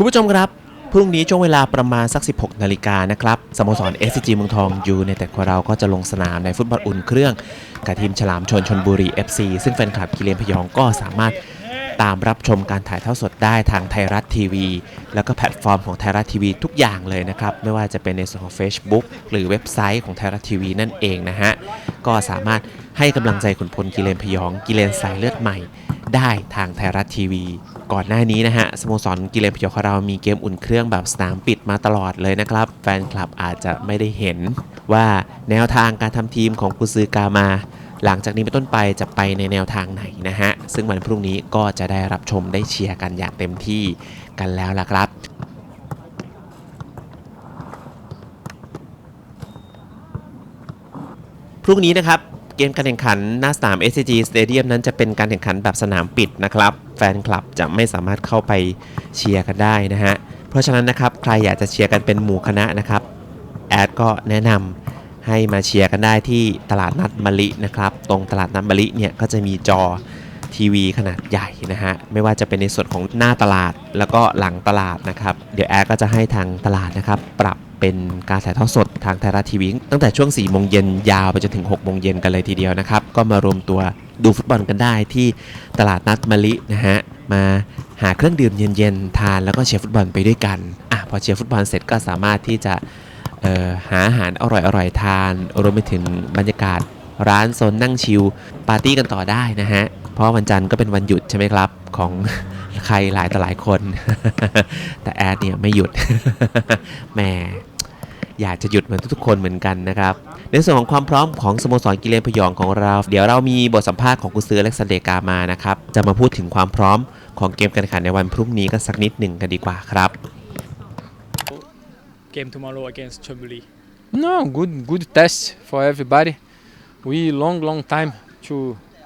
คุณผู้ชมครับ พรุ่งนี้ช่วงเวลาประมาณสัก 16 นาฬิกานะครับสโมสร SCG เมืองทองยูในแต่ของเราก็จะลงสนามในฟุตบอลอุ่นเครื่องกับทีมฉลามชนชนบุรี FC ซึ่งแฟนคลับกิเลนพยองก็สามารถตามรับชมการถ่ายเทอดสดได้ทางไทยรัฐทีวี แล้วก็แพลตฟอร์มของไทยรัฐทีวีทุกอย่างเลยนะครับ ไม่ว่าจะเป็นในส่วนของ Facebook หรือเว็บไซต์ของไทยรัฐทีวีนั่นเองนะฮะ ก็สามารถ ให้กำลังใจขุนพลกิเลนพยอง กิเลนสายเลือดใหม่ ได้ทางไทยรัฐทีวี ก่อนหน้านี้นะฮะสโมสรกิเลนพยองของเรามีเกมอุ่นเครื่องแบบสนามปิดมาตลอดเลยนะครับ แฟนคลับอาจจะไม่ได้เห็นว่าแนวทางการทำทีมของกุซือกามา หลังจากนี้เป็นต้นไปจะไปในแนวทางไหนนะฮะซึ่งวันพรุ่งนี้ก็จะได้รับชมได้เชียร์กันอย่างเต็มที่กันแล้วล่ะครับพรุ่งนี้นะครับ เกมการแข่งขันหน้าสนาม SCG Stadium นั้นจะเป็นการแข่งขันแบบสนามปิดนะครับ แฟนคลับจะไม่สามารถเข้าไปเชียร์กันได้นะฮะ เพราะฉะนั้นนะครับใครอยากจะเชียร์กันเป็นหมู่คณะนะครับ แอดก็แนะนำให้มาเชียร์กันได้ที่ตลาดนัดมะลินะครับ ตรงตลาดนัดมะลิเนี่ยก็จะมีจอทีวีขนาดใหญ่นะฮะ ไม่ว่าจะเป็นในส่วนของหน้าตลาดแล้วก็หลังตลาดนะครับ เดี๋ยวแอดก็จะให้ทางตลาดนะครับ ปรับ เป็นการถ่ายทอดสดทางไทยรัฐทีวีตั้งแต่ช่วง4โมงเย็นยาวไปจนถึง6โมงเย็นกันเลยทีเดียวนะครับ ก็มารวมตัวดูฟุตบอลกันได้ที่ตลาดนัดมะลินะฮะ มาหาเครื่องดื่มเย็นๆ ทานแล้วก็เชียร์ฟุตบอลไปด้วยกันอะพอเชียร์ฟุตบอลเสร็จก็สามารถที่จะเออหาอาหารอร่อยๆทานรวมไปถึงบรรยากาศร้านโซนนั่งชิลปาร์ตี้กันต่อได้นะฮะ เพราะวันจันทร์ก็เป็นวันหยุดใช่ไหมครับของใครหลายต่อหลายคน แต่แอดเนี่ยไม่หยุดแหมอยากจะหยุดเหมือนทุกๆคนเหมือนกันนะครับ ในส่วนของความพร้อมของสโมสรกิเลนพยองของเรา เดี๋ยวเรามีบทสัมภาษณ์ของกุซืออเล็กซานเดร์กามานะครับ จะมาพูดถึงความพร้อมของเกมการแข่งขันในวันพรุ่งนี้กันสักนิดหนึ่งกันดีกว่าครับ game tomorrow against Chonburi. No, good good test for everybody. We long long time to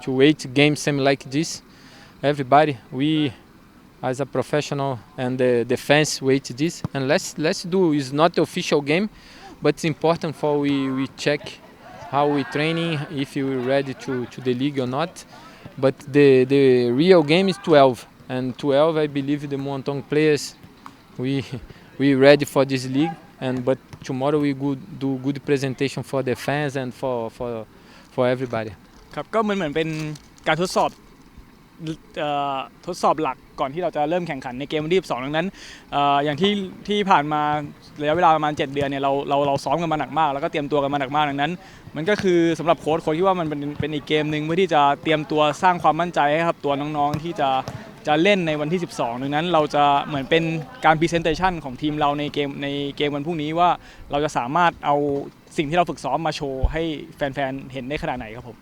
to wait game same like this. Everybody, we as a professional and the, fans wait this and let's let's do. It's not official game, but it's important for we we check how we training if we ready to to the league or not. But the the real game is 12 and 12 I believe the Montong players we we ready for this league and but tomorrow we good do good presentation for the fans and for for for everybody ครับก็เหมือนเหมือนเป็นการทดสอบทดสอบหลักก่อนที่เราจะเริ่มแข่งขันในเกมวันที่22ดังนั้นอย่างที่ที่ผ่านมาระยะเวลาประมาณ 7 เดือนเนี่ยเราเราเราซ้อมกันมาหนักมาก แล้วก็เตรียมตัวกันมาหนักมากดังนั้น มันก็คือสำหรับโค้ชโค้ชคิดว่ามันเป็นเป็นอีกเกมหนึ่งเพื่อที่จะเตรียมตัวสร้างความมั่นใจให้ครับตัวน้องๆที่จะจะเล่นในวันที่ 12 ดังนั้นเราจะเหมือนเป็นการพรีเซนเตชันของทีมเราในเกมในเกมวันพรุ่งนี้ว่าเราจะสามารถเอาสิ่งที่เราฝึกซ้อมมาโชว์ให้แฟนๆเห็นได้ขนาดไหนครับผม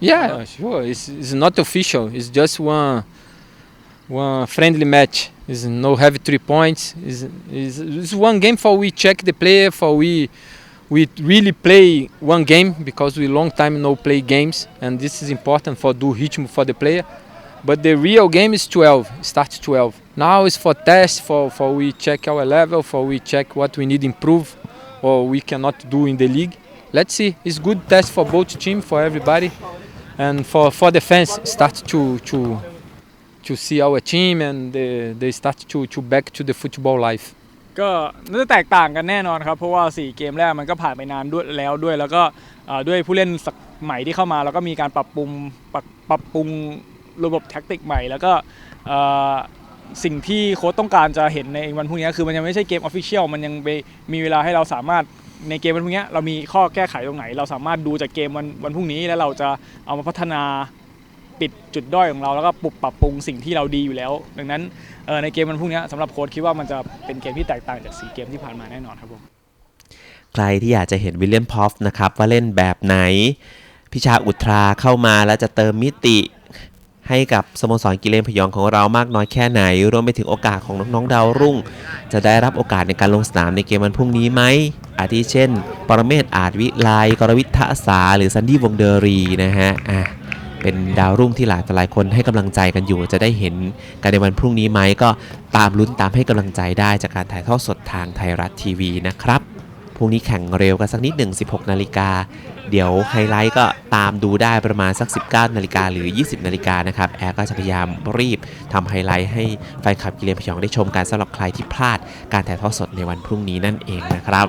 yeah sure. It's, it's not official. It's just one one friendly match. It's no have three points. It's, it's, it's one game for we check the player for we we really play one game because we long time no play games. And this is important for do ritmo for the player. But the real game is 12 starts 12 now it's for test for for we check our level for we check what we need improve or we cannot do in the league. Let's see. It's good test for both team for everybody and for for the fans start to to to see our team and they, they start to to back to the football life ก็น่าจะแตกต่างกันแน่นอนครับ เพราะว่า 4 เกมแรกมันก็ผ่านไปนานด้วยแล้วด้วย แล้วก็เอ่อด้วยผู้เล่นสักใหม่ที่เข้ามา แล้วก็มีการปรับปรุงปรับปรับปรุงระบบแท็กติกใหม่ แล้วก็เอ่อสิ่งที่โค้ชต้องการจะเห็นในวันพรุ่งนี้คือมันยังไม่ใช่เกมออฟฟิเชียลมันยังไปมีเวลาให้เราสามารถ ในเกมวันพรุ่งนี้เรามีข้อแก้ไขตรงไหน เราสามารถดูจากเกมวันวันพรุ่งนี้แล้วเราจะเอามาพัฒนาปิดจุดด้อยของเราแล้วก็ปรับปรับปรุงสิ่งที่เราดีอยู่แล้ว ดังนั้นในเกมวันพรุ่งนี้สำหรับโค้ชคิดว่ามันจะเป็นเกมที่แตกต่างจากสีเกมที่ผ่านมาแน่นอนครับผมใครที่อยากจะเห็นวิลเลียมพอฟนะครับว่าเล่นแบบไหนพิชาอุทราเข้ามาแล้วจะเติมมิติให้กับสโมสรกิเลนพยองของเรามากน้อยแค่ไหน รวมไปถึงโอกาสของน้องๆดาวรุ่ง จะได้รับโอกาสในการลงสนามในเกมวันพรุ่งนี้ไหม อาทิเช่น ปรเมศอาจวิไลกรวิทธาสาหรือซันดี้วงเดอรีนะฮะอะเป็นดาวรุ่งที่หลายต่หลายคนให้กำลังใจกันอยู่ จะได้เห็นกันในวันพรุ่งนี้ไหมก็ตามลุ้นตามให้กำลังใจได้จากการถ่ายทอดสดทางไทยรัฐทีวีนะครับพรุ่งนี้แข่งเร็วกันสักนิดหนึ่ง16 นาฬิกา เดี๋ยวไฮไลท์ก็ตามดูได้ประมาณสัก 19นาฬิกาหรือ 20นาฬิกานะครับแอร์ก็จะพยายามรีบทำไฮไลท์ให้แฟนคลับกิเลนพยองได้ชมกันสำหรับใครที่พลาดการถ่ายทอดสดในวันพรุ่งนี้นั่นเองนะครับ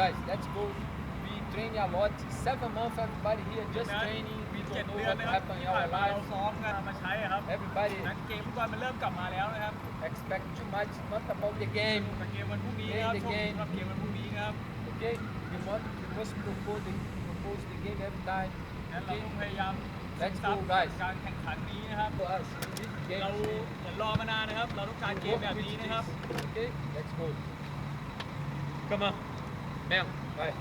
Guys, let's go. We train a lot. Seven months, everybody here just training. We เจ็ด don't know เดือน what นะครับ happened in ผ่า our นมาเรา life. ซ้อมกันมาใช้ครับ Everybody นักเกมฟุตบอลมันเริ่มกลับมาแล้วนะครับ expect too much. Not about the game. แต่เกมวันพรุ่งนี้นะครับชมสำหรับเกมวันพรุ่งนี้นะครับ Okay? We must, we must propose the, propose the game every time. งั้นเรา Okay? ต้องพยายาม Let's ซับ go, guys. การแข่งขันนี้นะครับ For us, we need the เรา game. เหมือนรอมานานนะครับ เราต้องการเกมแบบนี้นะครับ Okay? Let's go. Come on Mel, vai. ma'am bye